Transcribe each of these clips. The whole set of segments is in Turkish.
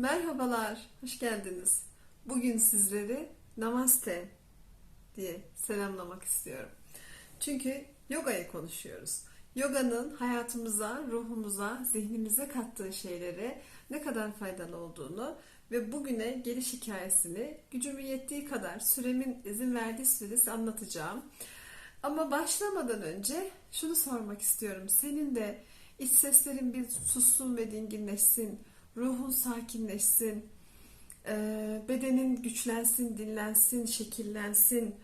Merhabalar, hoş geldiniz. Bugün sizleri Namaste diye selamlamak istiyorum. Çünkü yogayı konuşuyoruz. Yoganın hayatımıza, ruhumuza, zihnimize kattığı şeylere ne kadar faydalı olduğunu ve bugüne geliş hikayesini gücümün yettiği kadar süremin izin verdiği sürede size anlatacağım. Ama başlamadan önce şunu sormak istiyorum. Senin de iç seslerin bir sussun ve dinginleşsin, ruhun sakinleşsin, e, bedenin güçlensin, dinlensin, şekillensin,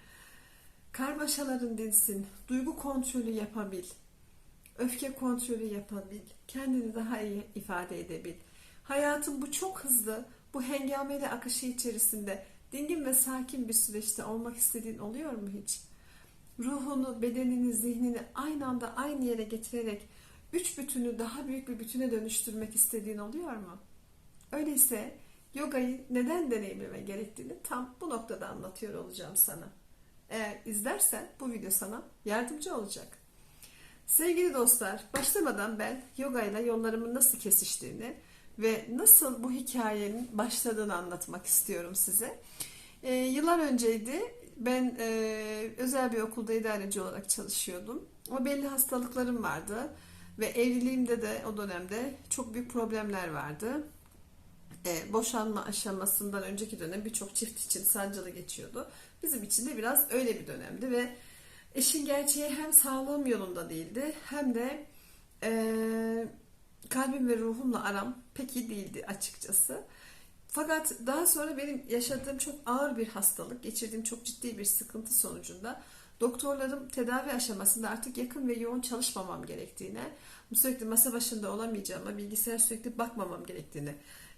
karmaşaların dinsin, duygu kontrolü yapabil, öfke kontrolü yapabil, kendini daha iyi ifade edebil. Hayatın bu çok hızlı, bu hengameli akışı içerisinde dingin ve sakin bir süreçte olmak istediğin oluyor mu hiç? Ruhunu, bedenini, zihnini aynı anda aynı yere getirerek üç bütünü daha büyük bir bütüne dönüştürmek istediğin oluyor mu? Öyleyse yogayı neden deneyimleme gerektiğini tam bu noktada anlatıyor olacağım sana. Eğer izlersen bu video sana yardımcı olacak. Sevgili dostlar, başlamadan ben yoga ile yollarımın nasıl kesiştiğini ve nasıl bu hikayenin başladığını anlatmak istiyorum size. Ee, yıllar önceydi. Ben e, özel bir okulda idareci olarak çalışıyordum. Ama belli hastalıklarım vardı. Ve evliliğimde de o dönemde çok büyük problemler vardı. E, boşanma aşamasından önceki dönem birçok çift için sancılı geçiyordu. Bizim için de biraz öyle bir dönemdi ve eşin gerçeği hem sağlığım yolunda değildi hem de e, kalbim ve ruhumla aram pek iyi değildi açıkçası. Fakat daha sonra benim yaşadığım çok ağır bir hastalık, geçirdiğim çok ciddi bir sıkıntı sonucunda doktorlarım tedavi aşamasında artık yakın ve yoğun çalışmamam gerektiğine, sürekli masa başında olamayacağıma, bilgisayar sürekli bakmamam gerektiğini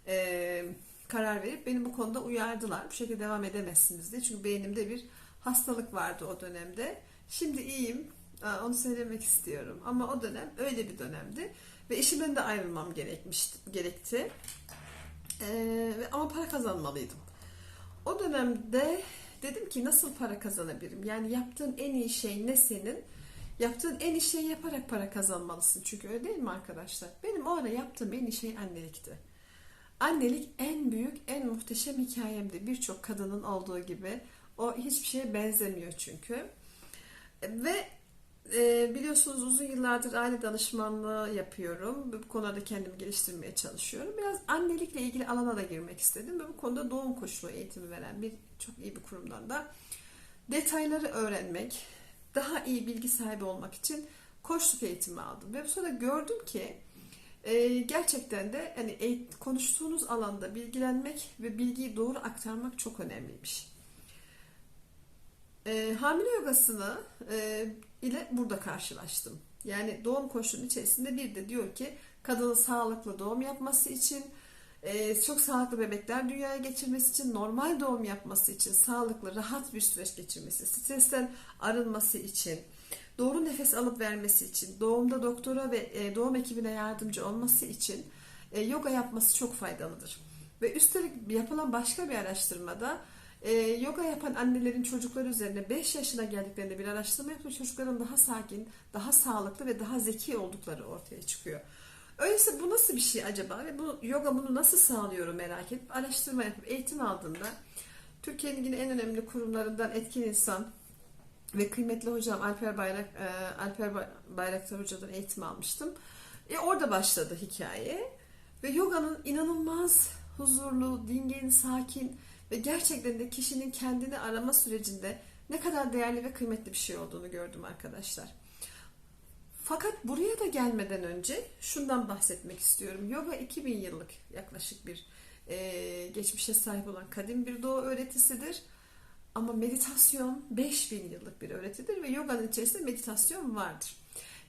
e, karar verip beni bu konuda uyardılar. Bu şekilde devam edemezsiniz diye. Çünkü beynimde bir hastalık vardı o dönemde. Şimdi iyiyim. Onu söylemek istiyorum. Ama o dönem öyle bir dönemdi. Ve eşimden de ayrılmam gerekmişti, gerekti. Ee, ama para kazanmalıydım. O dönemde dedim ki nasıl para kazanabilirim? Yani yaptığın en iyi şey ne senin? Yaptığın en iyi şeyi yaparak para kazanmalısın. Çünkü öyle değil mi arkadaşlar? Benim o ara yaptığım en iyi şey annelikti. Annelik en büyük, en muhteşem hikayemdi. Birçok kadının olduğu gibi. O hiçbir şeye benzemiyor çünkü. Ve e, biliyorsunuz uzun yıllardır aile danışmanlığı yapıyorum. Bu konuda kendimi geliştirmeye çalışıyorum. Biraz annelikle ilgili alana da girmek istedim. Ve bu konuda doğum koşulu eğitimi veren bir çok iyi bir kurumdan da detayları öğrenmek, daha iyi bilgi sahibi olmak için koçluk eğitimi aldım. Ve sonra gördüm ki e, gerçekten de hani eğit, konuştuğunuz alanda bilgilenmek ve bilgiyi doğru aktarmak çok önemliymiş. E, hamile yogasını e, ile burada karşılaştım. Yani doğum koşulunun içerisinde bir de diyor ki kadının sağlıklı doğum yapması için, e, çok sağlıklı bebekler dünyaya geçirmesi için, normal doğum yapması için, sağlıklı, rahat bir süreç geçirmesi, stresten arınması için, doğru nefes alıp vermesi için, doğumda doktora ve e, doğum ekibine yardımcı olması için e, yoga yapması çok faydalıdır. Ve üstelik yapılan başka bir araştırmada e, yoga yapan annelerin çocukları üzerine 5 yaşına geldiklerinde bir araştırma yapıyor. Çocukların daha sakin, daha sağlıklı ve daha zeki oldukları ortaya çıkıyor. Öyleyse bu nasıl bir şey acaba ve bu yoga bunu nasıl sağlıyor merak edip araştırma yapıp eğitim aldığında Türkiye'nin yine en önemli kurumlarından etkin insan ve kıymetli hocam Alper Bayrak e, Alper Bayraktar hocadan eğitim almıştım. E, orada başladı hikaye ve yoganın inanılmaz huzurlu, dingin, sakin ve gerçekten de kişinin kendini arama sürecinde ne kadar değerli ve kıymetli bir şey olduğunu gördüm arkadaşlar. Fakat buraya da gelmeden önce şundan bahsetmek istiyorum. Yoga 2000 yıllık yaklaşık bir e, geçmişe sahip olan kadim bir doğu öğretisidir. Ama meditasyon 5000 yıllık bir öğretidir ve yoganın içerisinde meditasyon vardır.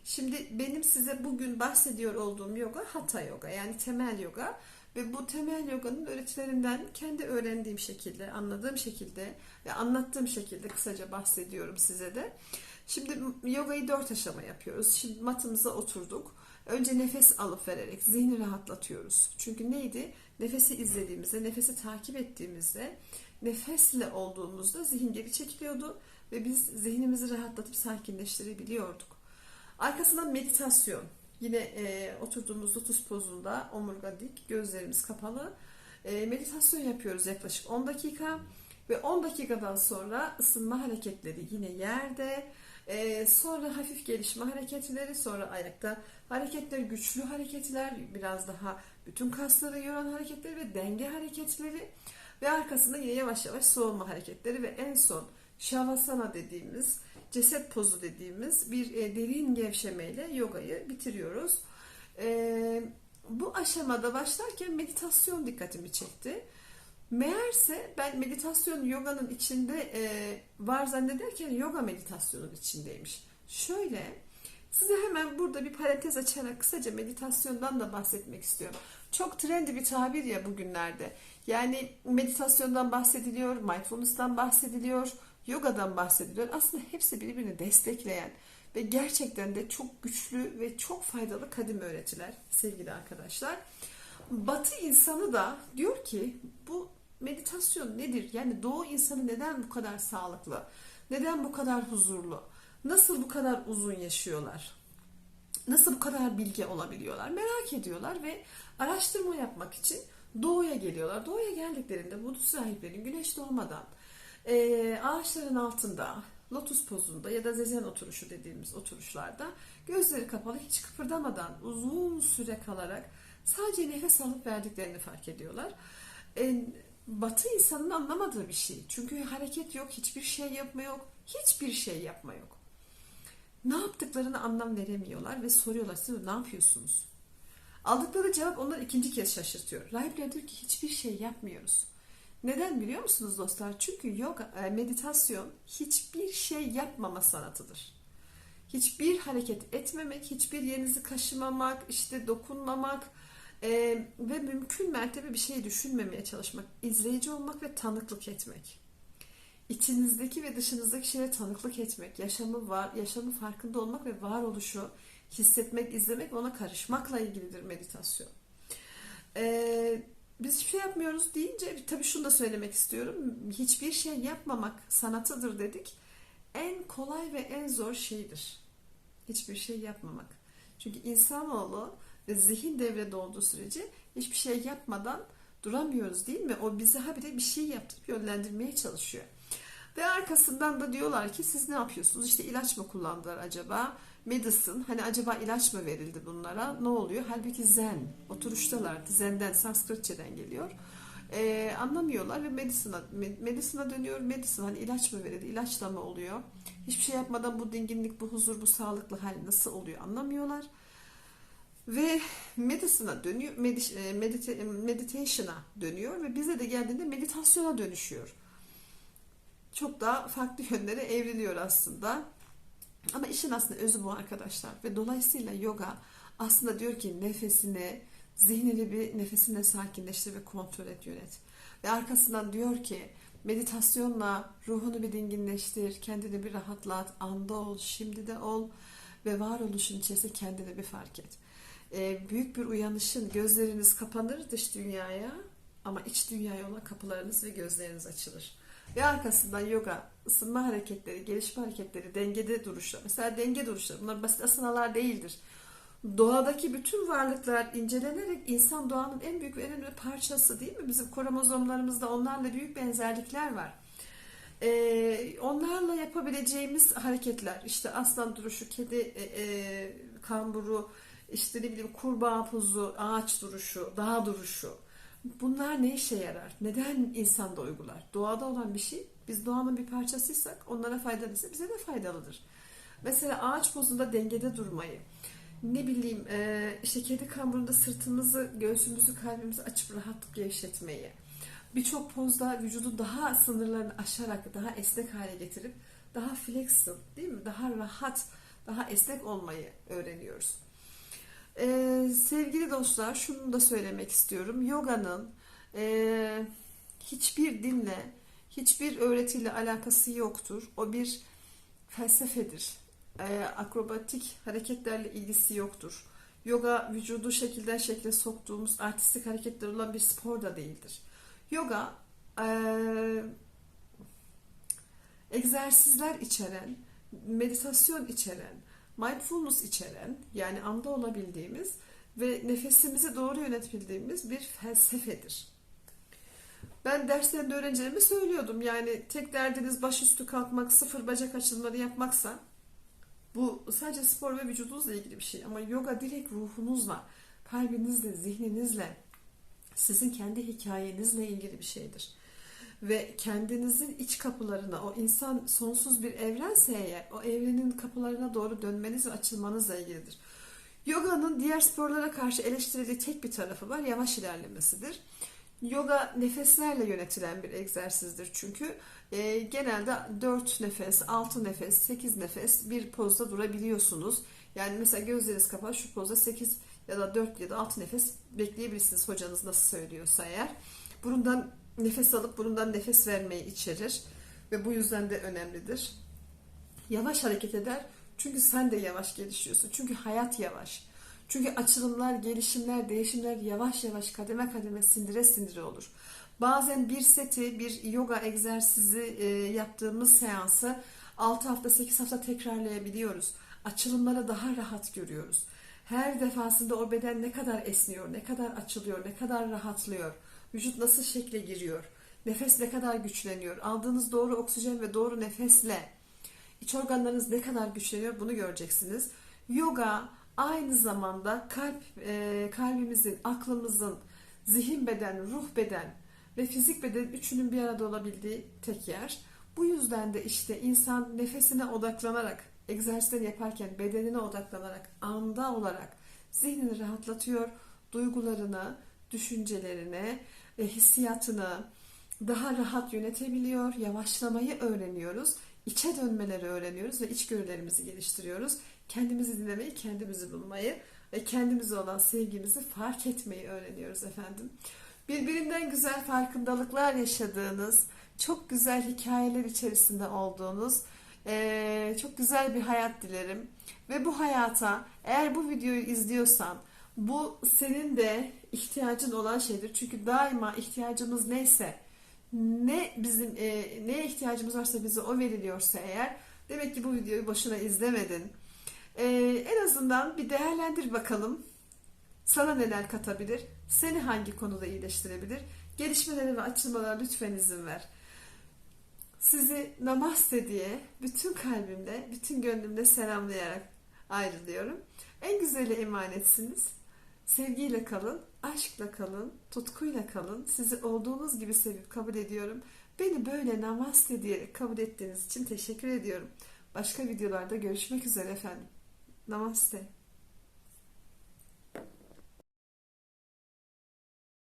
Şimdi benim size bugün bahsediyor olduğum yoga hatha yoga yani temel yoga ve bu temel yoganın öğretilerinden kendi öğrendiğim şekilde, anladığım şekilde ve anlattığım şekilde kısaca bahsediyorum size de. Şimdi yogayı dört aşama yapıyoruz. Şimdi matımıza oturduk. Önce nefes alıp vererek zihni rahatlatıyoruz. Çünkü neydi? Nefesi izlediğimizde, nefesi takip ettiğimizde, nefesle olduğumuzda zihin geri çekiliyordu ve biz zihnimizi rahatlatıp sakinleştirebiliyorduk. Arkasından meditasyon. Yine e, oturduğumuz lotus pozunda omurga dik, gözlerimiz kapalı E, meditasyon yapıyoruz yaklaşık 10 dakika ve 10 dakikadan sonra ısınma hareketleri yine yerde. E, sonra hafif gelişme hareketleri, sonra ayakta hareketler, güçlü hareketler, biraz daha bütün kasları yoran hareketleri ve denge hareketleri ve arkasında yine yavaş yavaş soğuma hareketleri ve en son Shavasana dediğimiz ceset pozu dediğimiz bir e, derin gevşemeyle yogayı bitiriyoruz. E, bu aşamada başlarken meditasyon dikkatimi çekti. Meğerse ben meditasyon yoganın içinde e, var zannederken yoga meditasyonun içindeymiş. Şöyle size hemen burada bir parantez açarak kısaca meditasyondan da bahsetmek istiyorum. Çok trendi bir tabir ya bugünlerde. Yani meditasyondan bahsediliyor, mindfulness'tan bahsediliyor, yogadan bahsediliyor. Aslında hepsi birbirini destekleyen ve gerçekten de çok güçlü ve çok faydalı kadim öğretiler sevgili arkadaşlar. Batı insanı da diyor ki bu meditasyon nedir? Yani doğu insanı neden bu kadar sağlıklı? Neden bu kadar huzurlu? Nasıl bu kadar uzun yaşıyorlar? Nasıl bu kadar bilge olabiliyorlar? Merak ediyorlar ve araştırma yapmak için doğuya geliyorlar. Doğuya geldiklerinde bu sahiplerin güneş doğmadan e, ağaçların altında lotus pozunda ya da zezen oturuşu dediğimiz oturuşlarda gözleri kapalı hiç kıpırdamadan uzun süre kalarak sadece nefes alıp verdiklerini fark ediyorlar. E, Batı insanın anlamadığı bir şey. Çünkü hareket yok, hiçbir şey yapma yok, hiçbir şey yapma yok. Ne yaptıklarını anlam veremiyorlar ve soruyorlar siz ne yapıyorsunuz? Aldıkları cevap onları ikinci kez şaşırtıyor. Rahipler diyor ki hiçbir şey yapmıyoruz. Neden biliyor musunuz dostlar? Çünkü yoga, e, meditasyon hiçbir şey yapmama sanatıdır. Hiçbir hareket etmemek, hiçbir yerinizi kaşımamak, işte dokunmamak e, ve mümkün mertebe bir şey düşünmemeye çalışmak, izleyici olmak ve tanıklık etmek. İçinizdeki ve dışınızdaki şeye tanıklık etmek, yaşamı var, yaşamın farkında olmak ve varoluşu hissetmek, izlemek ona karışmakla ilgilidir meditasyon. Ee, biz hiçbir şey yapmıyoruz deyince tabii şunu da söylemek istiyorum. Hiçbir şey yapmamak sanatıdır dedik. En kolay ve en zor şeydir. Hiçbir şey yapmamak. Çünkü insanoğlu ve zihin devrede olduğu sürece hiçbir şey yapmadan duramıyoruz değil mi? O bizi habire bir şey yaptırıp yönlendirmeye çalışıyor. Ve arkasından da diyorlar ki siz ne yapıyorsunuz? İşte ilaç mı kullandılar acaba? Medicine, hani acaba ilaç mı verildi bunlara? Ne oluyor? Halbuki zen, oturuştalar. Zenden, Sanskritçeden geliyor. Ee, anlamıyorlar ve medicine'a, medicine'a dönüyor. Medicine, hani ilaç mı verildi? İlaçla mı oluyor? Hiçbir şey yapmadan bu dinginlik, bu huzur, bu sağlıklı hal nasıl oluyor? Anlamıyorlar. Ve medicine'a dönüyor, medit- medita- meditation'a dönüyor ve bize de geldiğinde meditasyona dönüşüyor çok daha farklı yönlere evriliyor aslında. Ama işin aslında özü bu arkadaşlar. Ve dolayısıyla yoga aslında diyor ki nefesini, zihnini bir nefesine sakinleştir ve kontrol et yönet. Ve arkasından diyor ki meditasyonla ruhunu bir dinginleştir, kendini bir rahatlat, anda ol, şimdi de ol ve varoluşun içerisinde kendini bir fark et. Ee, büyük bir uyanışın gözleriniz kapanır dış dünyaya ama iç dünyaya olan kapılarınız ve gözleriniz açılır. Ve arkasından yoga, ısınma hareketleri, gelişme hareketleri, dengede duruşlar. Mesela denge duruşları bunlar basit asanalar değildir. Doğadaki bütün varlıklar incelenerek insan doğanın en büyük ve en önemli parçası değil mi? Bizim kromozomlarımızda onlarla büyük benzerlikler var. Ee, onlarla yapabileceğimiz hareketler işte aslan duruşu, kedi e, e, kamburu, işte ne bileyim kurbağa pozu, ağaç duruşu, dağ duruşu Bunlar ne işe yarar? Neden insanda uygular? Doğada olan bir şey, biz doğanın bir parçasıysak onlara faydalıysa bize de faydalıdır. Mesela ağaç pozunda dengede durmayı, ne bileyim e, işte kedi kamburunda sırtımızı, göğsümüzü, kalbimizi açıp rahatlık gevşetmeyi, birçok pozda vücudu daha sınırlarını aşarak daha esnek hale getirip daha flexible değil mi? Daha rahat, daha esnek olmayı öğreniyoruz. Ee, sevgili dostlar şunu da söylemek istiyorum. Yoga'nın e, hiçbir dinle, hiçbir öğretiyle alakası yoktur. O bir felsefedir. E, akrobatik hareketlerle ilgisi yoktur. Yoga vücudu şekilden şekle soktuğumuz artistik hareketler olan bir spor da değildir. Yoga e, egzersizler içeren, meditasyon içeren, mindfulness içeren yani anda olabildiğimiz ve nefesimizi doğru yönetebildiğimiz bir felsefedir. Ben derslerinde öğrencilerime söylüyordum. Yani tek derdiniz başüstü kalkmak, sıfır bacak açılımları yapmaksa bu sadece spor ve vücudunuzla ilgili bir şey. Ama yoga direkt ruhunuzla, kalbinizle, zihninizle, sizin kendi hikayenizle ilgili bir şeydir. Ve kendinizin iç kapılarına, o insan sonsuz bir evrense eğer, o evrenin kapılarına doğru dönmeniz ve açılmanızla ilgilidir. Yoga'nın diğer sporlara karşı eleştirildiği tek bir tarafı var, yavaş ilerlemesidir. Yoga nefeslerle yönetilen bir egzersizdir çünkü. E, genelde 4 nefes, 6 nefes, 8 nefes bir pozda durabiliyorsunuz. Yani mesela gözleriniz kapalı şu pozda 8 ya da 4 ya da 6 nefes bekleyebilirsiniz hocanız nasıl söylüyorsa eğer. Burundan nefes alıp burundan nefes vermeyi içerir ve bu yüzden de önemlidir. Yavaş hareket eder çünkü sen de yavaş gelişiyorsun. Çünkü hayat yavaş. Çünkü açılımlar, gelişimler, değişimler yavaş yavaş kademe kademe sindire sindire olur. Bazen bir seti, bir yoga egzersizi e, yaptığımız seansı 6 hafta, 8 hafta tekrarlayabiliyoruz. Açılımları daha rahat görüyoruz. Her defasında o beden ne kadar esniyor, ne kadar açılıyor, ne kadar rahatlıyor. Vücut nasıl şekle giriyor. Nefes ne kadar güçleniyor. Aldığınız doğru oksijen ve doğru nefesle iç organlarınız ne kadar güçleniyor bunu göreceksiniz. Yoga aynı zamanda kalp e, kalbimizin, aklımızın, zihin beden, ruh beden ve fizik beden üçünün bir arada olabildiği tek yer. Bu yüzden de işte insan nefesine odaklanarak, egzersizleri yaparken bedenine odaklanarak, anda olarak zihnini rahatlatıyor, duygularını, düşüncelerini ve hissiyatını daha rahat yönetebiliyor, yavaşlamayı öğreniyoruz, içe dönmeleri öğreniyoruz ve içgörülerimizi geliştiriyoruz. Kendimizi dinlemeyi, kendimizi bulmayı ve kendimize olan sevgimizi fark etmeyi öğreniyoruz efendim. Birbirinden güzel farkındalıklar yaşadığınız, çok güzel hikayeler içerisinde olduğunuz, eee, çok güzel bir hayat dilerim. Ve bu hayata eğer bu videoyu izliyorsan bu senin de ihtiyacın olan şeydir. Çünkü daima ihtiyacımız neyse, ne bizim e, neye ihtiyacımız varsa bize o veriliyorsa eğer demek ki bu videoyu boşuna izlemedin. E, en azından bir değerlendir bakalım. Sana neler katabilir? Seni hangi konuda iyileştirebilir? Gelişmelere ve açılmalara lütfen izin ver. Sizi namaste diye bütün kalbimle, bütün gönlümle selamlayarak ayrılıyorum. En güzeli emanetsiniz. Sevgiyle kalın, aşkla kalın, tutkuyla kalın. Sizi olduğunuz gibi sevip kabul ediyorum. Beni böyle namaste diyerek kabul ettiğiniz için teşekkür ediyorum. Başka videolarda görüşmek üzere efendim. Namaste.